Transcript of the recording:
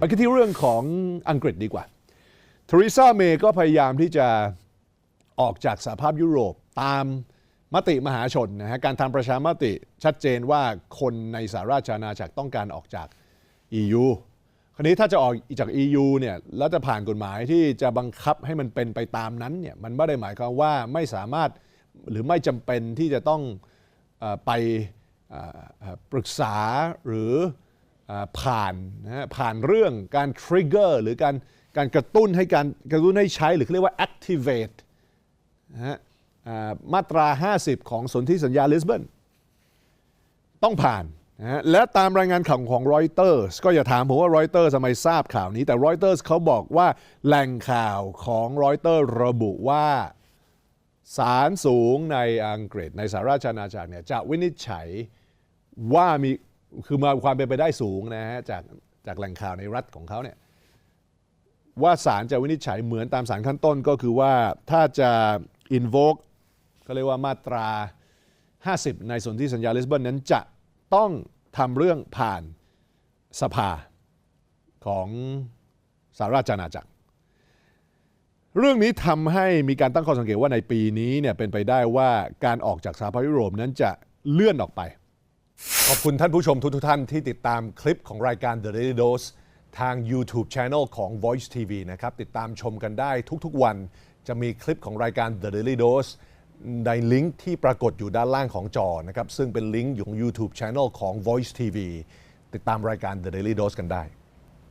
ไปที่เรื่องของอังกฤษดีกว่าทเรซาเมย์ก็พยายามที่จะออกจากสหภาพยุโรปตามมติมหาชนนะฮะการทำประชามติชัดเจนว่าคนในสหราชอาณาจักรต้องการออกจาก EU คราวนี้ถ้าจะออกจาก EU เนี่ยแล้วจะผ่านกฎหมายที่จะบังคับให้มันเป็นไปตามนั้นเนี่ยมันไม่ได้หมายความว่าไม่สามารถหรือไม่จำเป็นที่จะต้องอไปอปรึกษาหรือ ผ่านนะฮะผ่านเรื่องการ trigger หรือการการกระตุ้นให้การกระตุ้นให้ใช้หรือเขาเรียกว่า activate นะฮะมาตรา 50 ของสนธิสัญญาลิสบอนต้องผ่านนะฮะและตามรายงานข่าวของรอยเตอร์สก็อย่าถามผมว่ารอยเตอร์ทำไมทราบข่าวนี้ แต่รอยเตอร์สเขาบอกว่าแหล่งข่าวของรอยเตอร์ระบุว่าศาลสูงในอังกฤษในสหราชอาณาจักรเนี่ยจะวินิจฉัยว่ามี คือมาความเป็นไปได้สูงนะฮะจากจากแหล่งข่าวในรัฐของเขาเนี่ยว่าศาลจะวินิจฉัยเหมือนตามศาลขั้นต้นก็คือว่าถ้าจะ invoke ก็เรียกว่ามาตรา 50 ในส่วนธิสัญญาลิสบอนนั้นจะต้องทำเรื่องผ่านสภาของสหราชอาณาจักร เรื่องนี้ทำให้มีการตั้งข้อสังเกตว่าในปีนี้เนี่ยเป็นไปได้ว่าการออกจากสหภาพยุโรปนั้นจะเลื่อนออกไป ขอบคุณท่านผู้ชมทุกๆท่านที่ติดตามคลิปของรายการ The Daily Dose ทาง YouTube Channel ของ Voice TV นะครับ ติดตามชมกันได้ทุกๆวัน จะมีคลิปของรายการ The Daily Dose ในลิงก์ที่ปรากฏอยู่ด้านล่างของจอนะครับ ซึ่งเป็นลิงก์อยู่ของ YouTube Channel ของ Voice TV ติดตามรายการ The Daily Dose กันได้